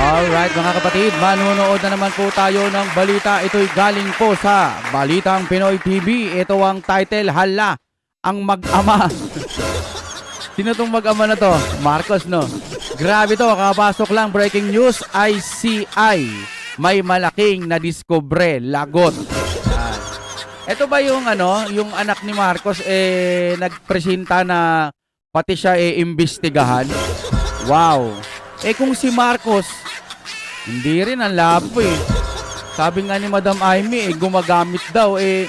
Alright mga kapatid, manunood na naman po tayo ng balita. Ito'y galing po sa Balitang Pinoy TV. Ito ang title, Hala, ang mag-ama. Sino tong mag-ama na to? Marcos, no? Grabe to, kapasok lang, breaking news, ICI. May malaking nadiskubre, lagot. Ito ba yung ano, yung anak ni Marcos eh nagpresenta na pati siya eh imbestigahan? Wow. Eh kung si Marcos, hindi rin ang labo eh. Sabi nga ni Madam Amy eh, gumagamit daw eh.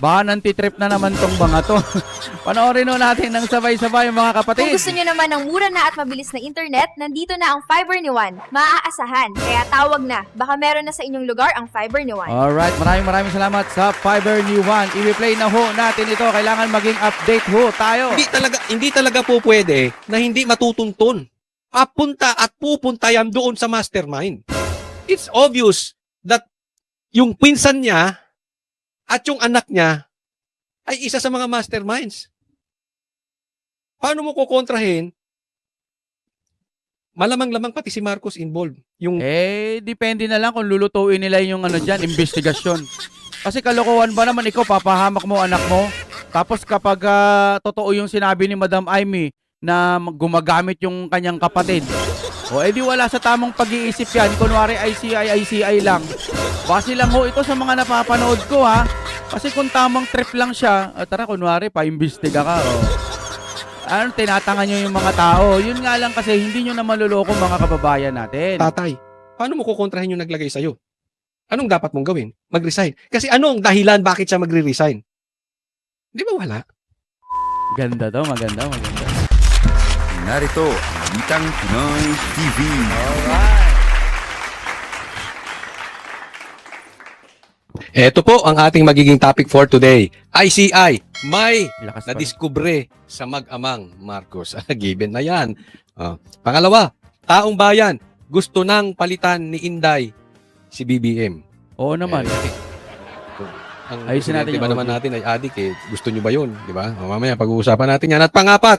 Baka nantitrip na naman tong mga to. Panoorin nun natin ng sabay-sabay mga kapatid. Kung gusto nyo naman ng mura na at mabilis na internet, nandito na ang fiber ni Juan. Maaasahan, kaya tawag na. Baka meron na sa inyong lugar ang fiber ni Juan. Alright, maraming maraming salamat sa Fiber New One. I-replay na ho natin ito. Kailangan maging update ho tayo. Hindi talaga hindi talaga po pwede na hindi matutuntun. Papunta at pupunta yan doon sa mastermind. It's obvious that yung pinsan niya at yung anak niya ay isa sa mga masterminds. Paano mo kukontrahin? Malamang-lamang pati si Marcos involved. Yung Eh, depende na lang kung lulutuin nila yung ano dyan, investigasyon. Kasi kalokohan ba naman ikaw, papahamak mo anak mo? Tapos kapag ah, totoo yung sinabi ni Madam Amy na mag- gumagamit yung kanyang kapatid, o edi wala sa tamang pag-iisip yan, kunwari ICI, ICI lang. Base lang ho ito sa mga napapanood ko ha. Kasi kung tamang trip lang siya, ah, tara kunwari, pa-imbestiga ka. O. Ano, tinatangan nyo yung mga tao. Yun nga lang kasi hindi nyo na maluloko mga kababayan natin. tatay, paano mo kukontrahin yung naglagay sa'yo? Anong dapat mong gawin? Mag-resign. Kasi ano ang dahilan bakit siya magre-resign? Di ba wala? Ganda to, maganda, maganda. Narito ang Balitang Pinoy TV. Ito po ang ating magiging topic for today. ICI, may Lakas pa. nadiskubre sa mag-amang Marcos. Given na yan. Ah, pangalawa, taong bayan, gusto nang palitan ni Inday si BBM. Oo naman. Eh, ang Ayusin natin presidente yung ba naman natin ay adik eh. Gusto nyo ba yun? Di ba? O, mamaya pag-uusapan natin yan. At pangapat,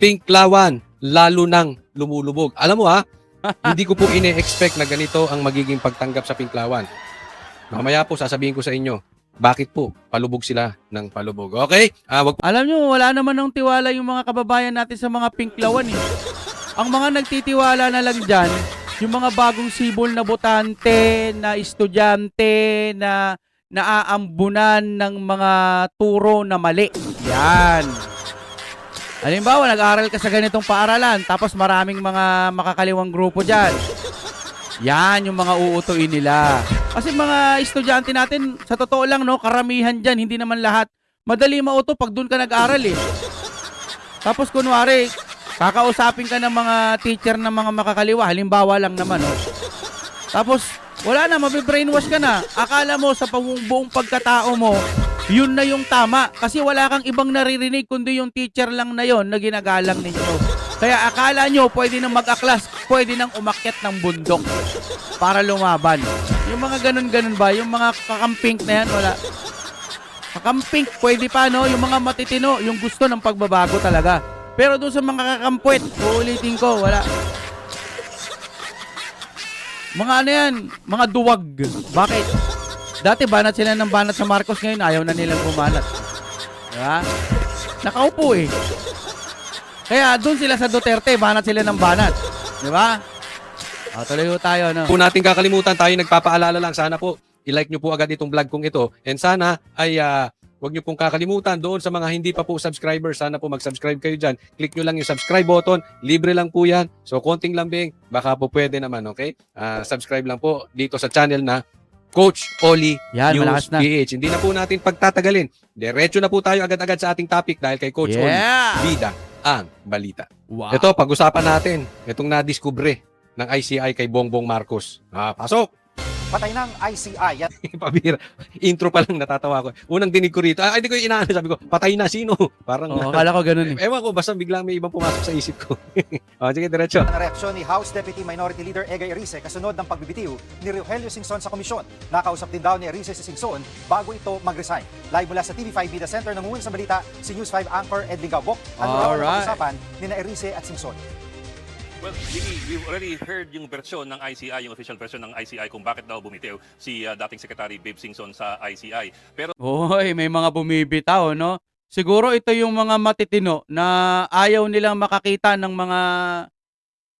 Pink Lawan, lalo nang lumulubog. Alam mo ha, hindi ko po ine-expect na ganito ang magiging pagtanggap sa Pink Lawan. Mamaya po sasabihin ko sa inyo, bakit po palubog sila ng palubog. Okay? Ah, wag Alam nyo, wala naman ng tiwala yung mga kababayan natin sa mga pinklawan eh. Ang mga nagtitiwala na lang dyan, yung mga bagong sibol na botante, na estudyante, na naaambunan ng mga turo na mali. Yan. Halimbawa, nag-aral ka sa ganitong paaralan, tapos maraming mga makakaliwang grupo dyan. Yan yung mga uutuin nila. Kasi mga estudyante natin, sa totoo lang, no, karamihan dyan, hindi naman lahat. Madali mauto pag doon ka nag-aral eh. Tapos kunwari, kakausapin ka ng mga teacher ng mga makakaliwa, halimbawa lang naman, no. Tapos, wala na, mabibrainwash ka na. Akala mo sa buong pagkatao mo, yun na yung tama. Kasi wala kang ibang naririnig, kundi yung teacher lang na yon na ginagalang ninyo. Kaya akala nyo, pwede nang mag-aklas, pwede nang umakyat ng bundok para lumaban. Yung mga ganun-ganun ba? Yung mga kakampink na yan, wala. Kakampink, pwede pa, no? Yung mga matitino, yung gusto ng pagbabago talaga. Pero doon sa mga kakampwet, uulitin ko, wala. Mga ano yan, mga duwag. Bakit? Dati banat sila ng banat sa Marcos ngayon, ayaw na nilang bumanat. Diba? Nakaupo eh. Kaya doon sila sa Duterte, banat sila ng banat. Di ba? O, tuloy ho tayo, no? po natin kakalimutan tayo nagpapaalala lang sana po i-like nyo po agad itong vlog kong ito and sana ay ah, Huwag niyo pong kakalimutan doon sa mga hindi pa po subscriber, sana po mag-subscribe kayo dyan. Click nyo lang yung subscribe button. Libre lang po yan. So, konting lambing, baka po pwede naman, okay? Ah, subscribe lang po dito sa channel na Coach Oli Yan, News malakas na. PH. Hindi na po natin pagtatagalin. Diretso na po tayo agad-agad sa ating topic dahil kay Coach Oli. Yeah! Bida ang balita. Wow. Ito, pag-usapan natin itong nadiskubre ng ICI kay Bongbong Marcos. Ah, pasok! Patay ng ICI at Pabira. Intro pa lang natatawa ko. Unang dinig ko rito. Ah, hindi ko inaano. Sabi ko, patay na. Sino? Parang, Oo, akala ko ganun eh. ewan ko, basta biglang may ibang pumasok sa isip ko. o, sige, diretso. ang reaksyon ni House Deputy Minority Leader Ega Erice kasunod ng pagbibitiw ni Rogelio Singson sa komisyon. Nakausap din daw ni Erice si Singson bago ito mag-resign. Live mula sa TV5 Media Center nangungunan sa balita si News 5 anchor Edwin Gabok. Ano ang Alright. pag-usapan ni na Erice at Singson? Well, Jimmy, we've already heard yung version ng ICI, yung official version ng ICI kung bakit daw bumitiw si uh, dating Secretary Babe Singson sa ICI. Pero Hoy, may mga bumibitaw, no? Siguro ito yung mga matitino na ayaw nilang makakita ng mga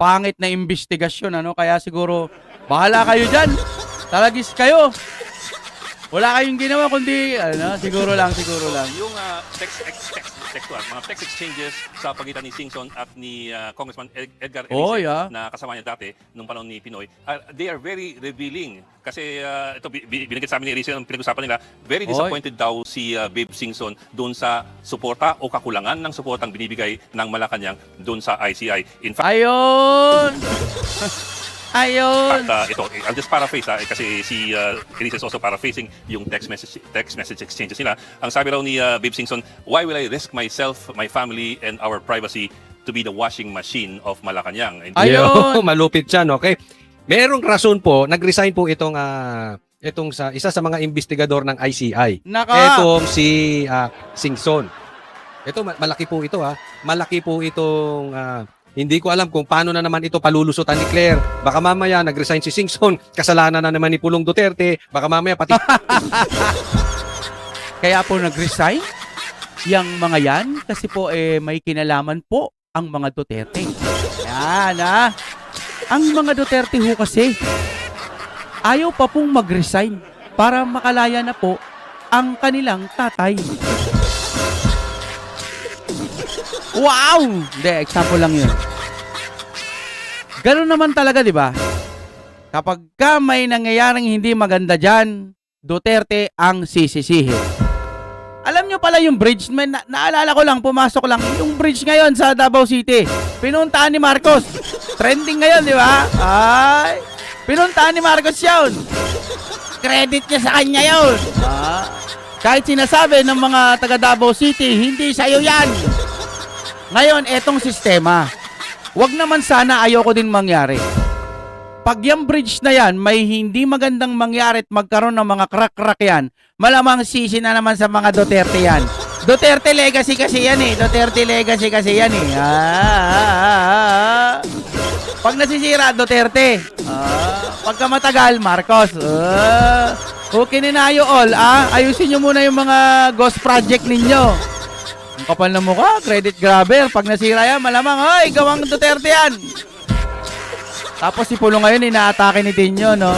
pangit na investigasyon, ano? Kaya siguro, bahala kayo dyan. Talagis kayo. Wala kayong ginawa kundi, ano, siguro lang, siguro lang. yung uh, text, text, text, textual, mga text exchanges sa pagitan ni Singson at ni uh, Congressman Ed- Edgar Erice Oh, yeah. na kasama niya dati nung panahon ni Pinoy, uh, they are very revealing. Kasi uh, ito, bi- bi- binigit sa amin ni Erice, ang pinag-usapan nila, very Oy. disappointed daw si uh, Babe Singson doon sa suporta o kakulangan ng suportang binibigay ng Malacanang doon sa ICI. In fact, Ayun! Ayun! uh, ito, I'll just paraphrase ha, eh, kasi si uh, Elise is also paraphrasing yung text message text message exchanges nila. Ang sabi raw ni uh, Babe Singson, why will I risk myself, my family, and our privacy to be the washing machine of Malacanang? And Ayun! Malupit siya, okay? Merong rason po, nag-resign po itong ah, itong sa isa sa mga investigador ng ICI. Naka! Etong si ah, Singson. Ito ma- malaki po ito ha. Malaki po itong ah, hindi ko alam kung paano na naman ito palulusutan ni Claire. Baka mamaya nag-resign si Singson, kasalanan na naman ni Pulong Duterte. Baka mamaya pati Kaya po nag-resign yung mga yan kasi po eh may kinalaman po ang mga Duterte. Yan ah. Ang mga Duterte ho kasi ayaw pa pong mag-resign para makalaya na po ang kanilang tatay. Wow! Hindi, example lang yun. Ganun naman talaga, di ba? Kapag ka may nangyayaring hindi maganda dyan, Duterte ang sisisihin. Alam nyo pala yung bridge, may na- naalala ko lang, pumasok lang, yung bridge ngayon sa Davao City, pinuntaan ni Marcos. Trending ngayon, di ba? Ay, pinuntaan ni Marcos yun. Credit niya sa kanya yun. Ah, kahit sinasabi ng mga taga Davao City, hindi sa'yo yan. Ngayon, etong sistema, wag naman sana ayoko din mangyari. Pag yung bridge na yan, may hindi magandang mangyari at magkaroon ng mga crack-crack yan, malamang sisi na naman sa mga Duterte yan. Duterte legacy kasi yan eh. Duterte legacy kasi yan eh. Ah, ah, ah, ah. Pag nasisira, Duterte. Ah, pagka matagal, Marcos. Ah, okay ninayo all. Ah, ayusin nyo muna yung mga ghost project ninyo. Kapal na mukha, credit grabber. Pag nasira yan, malamang, ay, gawang Duterte yan. Tapos si Pulo ngayon, inaatake ni Tinyo, no?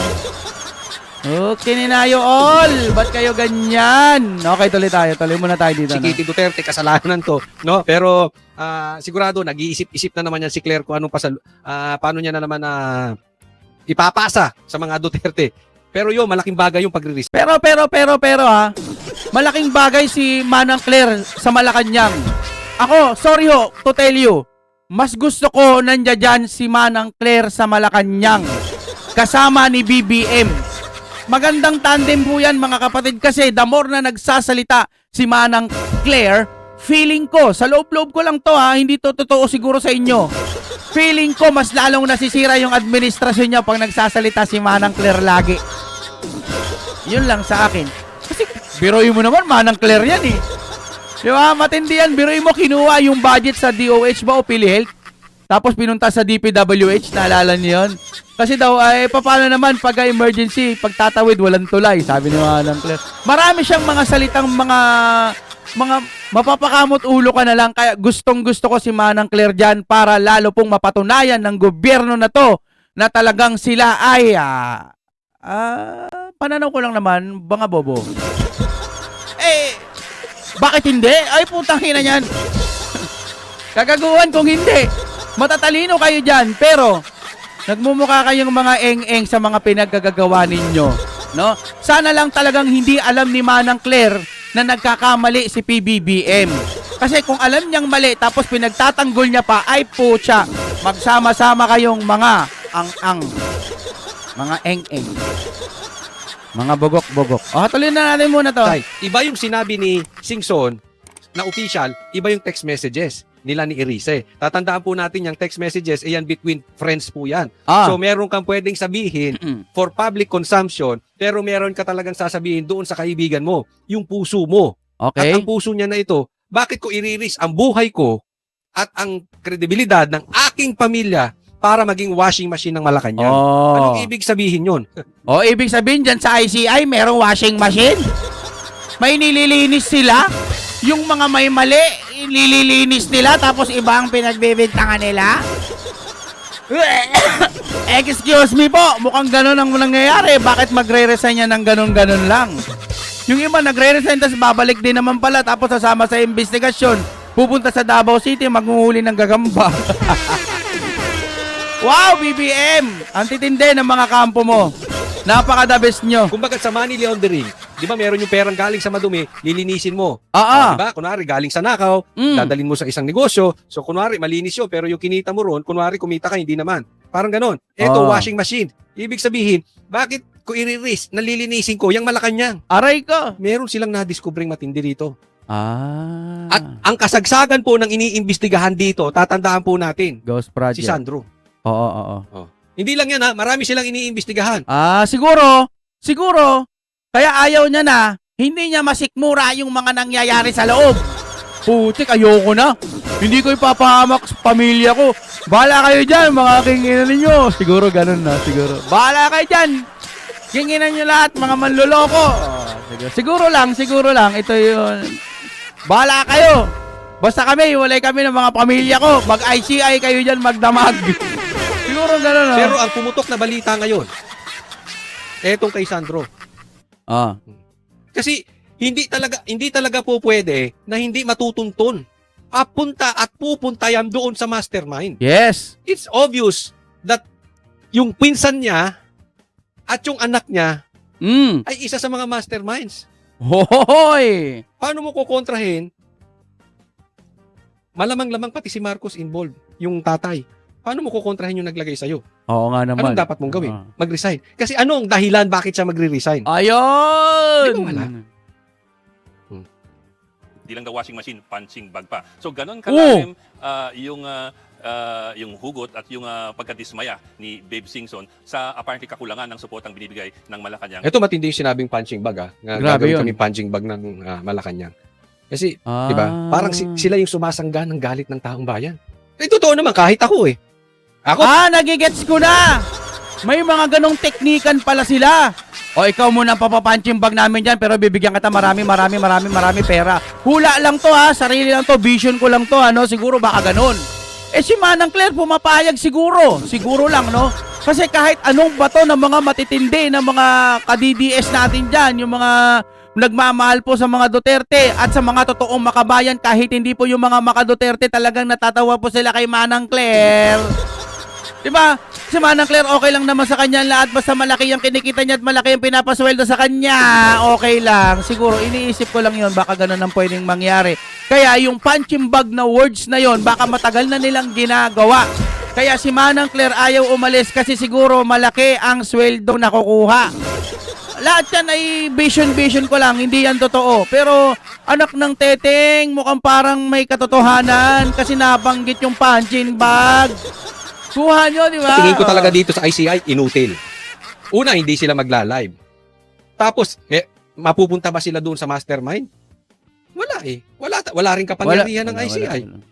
Okay, ninayo all. Ba't kayo ganyan? Okay, tuloy tayo. Tuloy muna tayo dito. si no? Kitty Duterte kasalanan to, no? Pero ah, sigurado nag-iisip-isip na naman yan si Claire kung anong pasal ah, paano niya na naman na ipapasa sa mga Duterte. Pero yun, malaking bagay yung pagre Pero, pero, pero, pero, ha? Malaking bagay si Manang Claire sa Malacanang. Ako, sorry ho, to tell you, mas gusto ko nandiyan dyan si Manang Claire sa Malacanang. Kasama ni BBM. Magandang tandem po yan mga kapatid kasi the more na nagsasalita si Manang Claire, feeling ko, sa loob-loob ko lang to ha, hindi to totoo siguro sa inyo. Feeling ko mas lalong nasisira yung administrasyon niya pag nagsasalita si Manang Claire lagi. Yun lang sa akin. Kasi biroy mo naman, Manang Claire yan eh. Di ba? Matindi yan. Biroy mo, kinuha yung budget sa DOH ba o PhilHealth? Tapos pinunta sa DPWH, naalala niyo yun? Kasi daw, ay, paano naman pag emergency, pagtatawid, walang tulay, sabi ni Manang Claire. Marami siyang mga salitang mga, mga mapapakamot ulo ka na lang. Kaya gustong gusto ko si Manang Claire dyan para lalo pong mapatunayan ng gobyerno na to na talagang sila ay, ah, ah, pananaw ko lang naman, mga bobo. Eh, bakit hindi? Ay, putang ina niyan. Kagaguhan kung hindi. Matatalino kayo dyan, pero nagmumukha kayong mga eng-eng sa mga pinagkagagawa ninyo. No? Sana lang talagang hindi alam ni Manang Claire na nagkakamali si PBBM. Kasi kung alam niyang mali tapos pinagtatanggol niya pa, ay putya, magsama-sama kayong mga ang-ang. Mga eng-eng. Mga bogok-bogok. O, tuloy na natin muna to. Tay, iba yung sinabi ni Singson na official, iba yung text messages nila ni Erice. Tatandaan po natin yung text messages, ayan between friends po yan. Ah. So meron kang pwedeng sabihin for public consumption, pero meron ka talagang sasabihin doon sa kaibigan mo, yung puso mo. At okay. ang puso niya na ito, bakit ko iriris ang buhay ko at ang kredibilidad ng aking pamilya para maging washing machine ng Malacanang. Oh. Anong ibig sabihin yun? O, ibig sabihin dyan sa ICI, merong washing machine. May nililinis sila. Yung mga may mali, nililinis nila, tapos iba ang pinagbibintangan nila. Excuse me po, mukhang ganun ang nangyayari. Bakit magre-resign yan ng ganun-ganun lang? Yung iba nagre-resign, tapos babalik din naman pala, tapos sasama sa investigasyon. Pupunta sa Davao City, maghuhuli ng gagamba. wow, BBM! Ang titindi ng mga kampo mo. Napaka-the best nyo. Kumbaga sa money laundering, di ba meron yung perang galing sa madumi, lilinisin mo. Ah, ah. Di ba? Kunwari, galing sa nakaw, Mm. dadalhin mo sa isang negosyo. So, kunwari, malinis yun, pero yung kinita mo ron, kunwari, kumita ka, hindi naman. Parang ganon. Eto, Ah. washing machine. Ibig sabihin, bakit ko i-risk, nalilinisin ko, yung Malacanang? Aray ko. Meron silang na-discovering matindi dito. Ah. At ang kasagsagan po ng iniimbestigahan dito, tatandaan po natin, Ghost Project. si Sandro. Oo, oo, oo. Hindi lang yan ha, marami silang iniimbestigahan. Ah, siguro, siguro, kaya ayaw niya na, hindi niya masikmura yung mga nangyayari sa loob. Putik, ayoko na. Hindi ko ipapahamak sa pamilya ko. Bahala kayo dyan, mga kinginan ninyo. Siguro ganun na, siguro. Bahala kayo dyan. Kinginan nyo lahat, mga manloloko. Ah, siguro. siguro lang, siguro lang. Ito yun. Bahala kayo. Basta kami, walay kami ng mga pamilya ko. Mag-ICI kayo dyan, magdamag. siguro ganun, no? Pero ang pumutok na balita ngayon, etong kay Sandro. ah. Kasi hindi talaga hindi talaga po pwede na hindi matutuntun. Papunta at pupunta yan doon sa mastermind. Yes. It's obvious that yung pinsan niya at yung anak niya Mm. ay isa sa mga masterminds. Hoy! Paano mo kukontrahin? Malamang-lamang pati si Marcos involved, yung tatay. Paano mo kukontrahin yung naglagay sa'yo? Oo nga naman. Anong dapat mong gawin? Ah. Mag-resign. Kasi ano ang dahilan bakit siya magre-resign? Ayun! Di ba wala? Di lang the washing machine, punching bag pa. So ganon Oh! kalalim ah, yung ah, ah, yung hugot at yung ah, pagkadismaya ni Babe Singson sa apparently kakulangan ng supportang binibigay ng Malacanang. Ito matindi yung sinabing punching bag ah. Nga Grabe gagawin yun. kami punching bag ng ah, Malacanang. Kasi, Ah. di ba? Parang si- sila yung sumasangga ng galit ng taong bayan. Eh, totoo naman, kahit ako eh. Ako, Ah, nagigets ko na! May mga ganong teknikan pala sila. O ikaw muna ang papapunching bag namin dyan pero bibigyan kita marami, marami, marami, marami pera. Hula lang to ha, sarili lang to, vision ko lang to ano, siguro baka ganon. Eh si Manang Claire pumapayag siguro, siguro lang no. Kasi kahit anong bato ng mga matitindi ng mga ka-DDS natin dyan, yung mga nagmamahal po sa mga Duterte at sa mga totoong makabayan kahit hindi po yung mga maka Duterte talagang natatawa po sila kay Manang Claire. Di ba? Si Manang Claire, okay lang naman sa kanya lahat. Basta malaki yung kinikita niya at malaki yung pinapasweldo sa kanya. Okay lang. Siguro, iniisip ko lang yon Baka ganun ang pwedeng mangyari. Kaya yung punching bag na words na yon baka matagal na nilang ginagawa. Kaya si Manang Claire ayaw umalis kasi siguro malaki ang sweldo na kukuha. Lahat yan ay vision-vision ko lang, hindi yan totoo. Pero anak ng teteng, mukhang parang may katotohanan kasi nabanggit yung punching bag. Kuha nyo, di ba? tingin ko talaga dito sa ICI, inutil. Una, hindi sila magla-live. Tapos, eh, mapupunta ba sila doon sa mastermind? Wala eh. Wala, wala rin kapangyarihan ng Wala, ICI. wala, wala.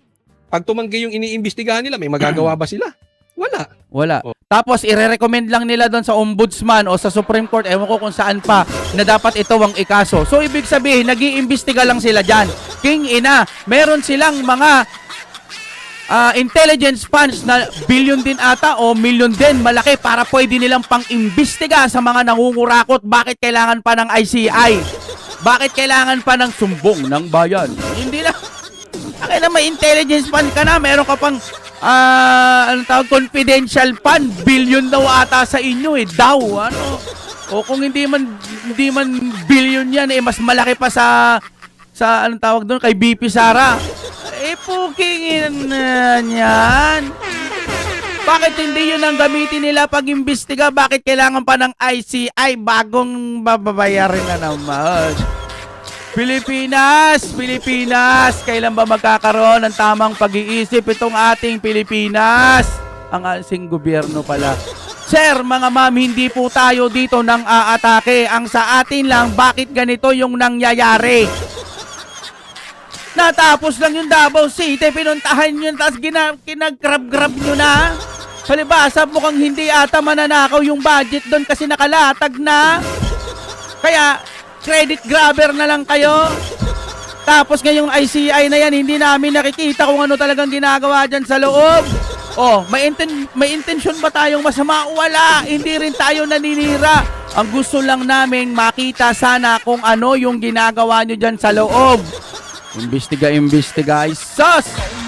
Pag tumanggi yung iniimbestigahan nila, may magagawa ba sila? Wala. Wala. Oh. Tapos, ire-recommend lang nila doon sa ombudsman o sa Supreme Court, ewan ko kung saan pa, na dapat ito ang ikaso. So, ibig sabihin, nag iimbestiga lang sila dyan. King ina, meron silang mga ah, intelligence funds na billion din ata o million din malaki para pwede nilang pang-imbestiga sa mga nangungurakot. Bakit kailangan pa ng ICI? Bakit kailangan pa ng sumbong ng bayan? Hindi na. Kaya na may intelligence fund ka na, meron ka pang ah, anong tawag, confidential fund, billion daw ata sa inyo eh, daw, ano. O kung hindi man hindi man billion yan eh, mas malaki pa sa sa anong tawag doon kay BP Sara. Eh pukingin na yan. Bakit hindi yun ang gamitin nila pag imbestiga? Bakit kailangan pa ng ICI bagong babayarin na naman? Pilipinas! Pilipinas! Kailan ba magkakaroon ng tamang pag-iisip itong ating Pilipinas? Ang asing gobyerno pala. Sir, mga ma'am, hindi po tayo dito nang aatake. Ang sa atin lang, bakit ganito yung nangyayari? Natapos lang yung Davao City, pinuntahan nyo, tapos kinag-grab-grab nyo na. Palibasa mukhang hindi ata mananakaw yung budget doon kasi nakalatag na. Kaya, credit grabber na lang kayo. Tapos ngayong ICI na yan, hindi namin nakikita kung ano talagang ginagawa dyan sa loob. Oh, may, inten may intention ba tayong masama? Wala. Hindi rin tayo naninira. Ang gusto lang namin makita sana kung ano yung ginagawa nyo dyan sa loob. Imbestiga, imbestiga. Sos!